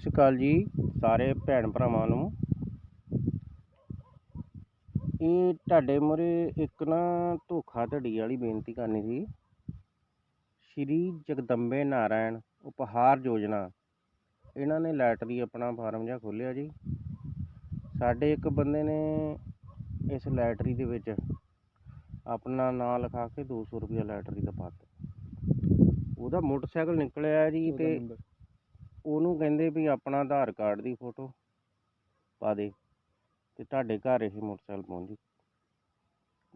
ਸ਼੍ਰੀ ਅਕਾਲ ਜੀ ਸਾਰੇ ਭੈਣ ਭਰਾਵਾਂ ਨੂੰ। ਇਹ ਤੁਹਾਡੇ ਮੂਹਰੇ ਇੱਕ ਨਾ ਧੋਖਾਧੜੀ ਵਾਲੀ ਬੇਨਤੀ ਕਰਨੀ ਸੀ। ਸ਼੍ਰੀ ਜਗਦੰਬੇ ਨਾਰਾਇਣ ਉਪਹਾਰ ਯੋਜਨਾ। ਇਹਨਾਂ ਨੇ ਲੈਟਰੀ ਆਪਣਾ ਫਾਰਮ ਜਿਹਾ ਖੋਲ੍ਹਿਆ ਜੀ। ਸਾਡੇ ਇੱਕ ਬੰਦੇ ਨੇ ਇਸ ਲੈਟਰੀ ਦੇ ਵਿੱਚ ਆਪਣਾ ਨਾਂ ਲਿਖਾ ਕੇ 200 ਰੁਪਇਆ ਲੈਟਰੀ ਦਾ ਪਾਤਾ ਉਹਦਾ ਮੋਟਰਸਾਈਕਲ ਨਿਕਲਿਆ ਜੀ ਤੇ ਉਹਨੂੰ ਕਹਿੰਦੇ ਵੀ ਆਪਣਾ ਆਧਾਰ ਕਾਰਡ ਦੀ ਫੋਟੋ ਪਾ ਦੇ ਤੇ ਤੁਹਾਡੇ ਘਰ ਇਹ ਮੋਟਰਸਾਈਕਲ ਪਹੁੰਚ ਜੂ।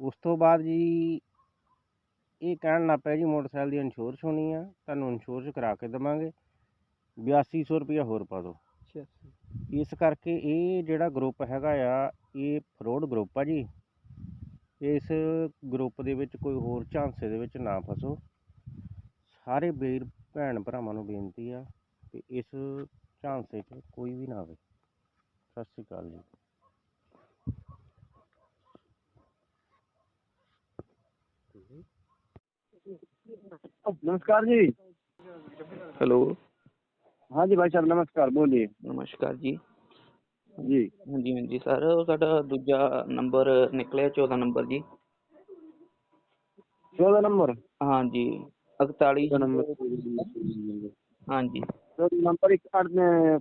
ਉਸ ਤੋਂ ਬਾਅਦ ਜੀ ਇਹ ਕਹਿਣ ਲੱਗ ਪਿਆ ਜੀ ਮੋਟਰਸਾਈਕਲ ਦੀ ਇੰਸ਼ੋਰੈਂਸ ਹੋਣੀ ਆ ਤੁਹਾਨੂੰ ਇੰਸ਼ੋਰੈਂਸ ਕਰਾ ਕੇ ਦੇਵਾਂਗੇ। 8200 ਰੁਪਇਆ ਹੋਰ ਪਾ ਦਿਓ। ਇਸ ਕਰਕੇ ਇਹ ਜਿਹੜਾ ਗਰੁੱਪ ਹੈਗਾ ਆ ਇਹ ਫਰੋਡ ਗਰੁੱਪ ਆ ਜੀ। ਇਸ ਗਰੁੱਪ ਦੇ ਵਿੱਚ ਕੋਈ ਹੋਰ ਝਾਂਸੇ ਦੇ ਵਿੱਚ ਨਾ ਫਸੋ। ਸਾਰੇ ਵੀਰ ਭੈਣ ਭਰਾਵਾਂ ਨੂੰ ਬੇਨਤੀ ਆ ਕਿ ਇਸ ਝਾਂਸੇ 'ਚ ਕੋਈ ਵੀ ਨਾ ਆਵੇ ਸਤਿ ਸ਼੍ਰੀ ਅਕਾਲ ਜੀ नमस्कार जी हेलो हाँ जी भाई साहब नमस्कार बोलिए ਨਮਸਕਾਰ ਜੀ जी ਹਾਂਜੀ ਹਾਂਜੀ ਸਰ ਉਹ ਸਾਡਾ ਦੂਜਾ ਨੰਬਰ ਨਿਕਲਿਆ 14 ਨੰਬਰ ਜੀ चौदह नंबर ਹਾਂਜੀ 41 चौदह नंबर ਹਾਂਜੀ तो नंबर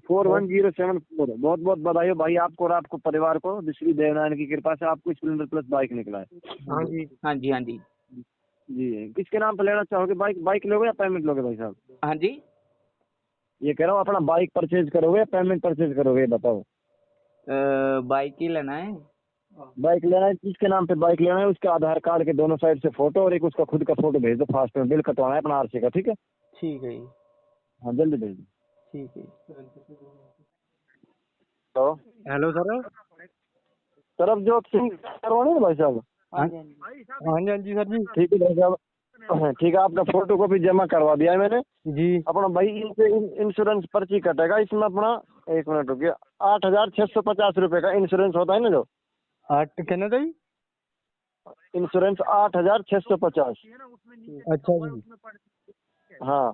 फोर वन हाँ। Zero seven four. बहुत बहुत बधाई हो भाई आपको और आपको परिवार को। विश्री देवनारायण की कृपा से आपको स्प्लेंडर प्लस बाइक निकला है। हाँ जी। हाँ जी हाँ जी। जी किसके नाम पर लेना चाहोगे? बाइक बाइक लोगे या पेमेंट लोगे भाई साहब? हाँ जी। ये कह रहा हूँ अपना बाइक परचेज करोगे या पेमेंट परचेज करोगे बताओ। बाइक ही लेना है। बाइक लेना है किसके नाम पे बाइक लेना है? उसके आधार कार्ड के दोनों साइड से फ़ोटो और एक उसका खुद का फ़ोटो भेज दो फास्ट में। बिल कटवाना है अपना आरसी का ठीक है? ठीक है हाँ जल्दी भेज ठीक है। हेलो। Hello sir. सरबजोत जो करवाने भाई साहब? हाँ, हाँ, हाँ जी हाँ जी। सर जी। ठीक है भाई साहब। हाँ, ठीक है आपका फ़ोटो कॉपी जमा करवा दिया है मैंने। जी। अपना भाई इनसे इंश्योरेंस पर्ची कटेगा। इसमें अपना एक मिनट रुकिए आठ हज़ार छह सौ पचास रुपये का इंश्योरेंस होता है ना जो? आठ कहना था? इंश्योरेंस आठ हज़ार छह सौ पचास। अच्छा जी। हाँ।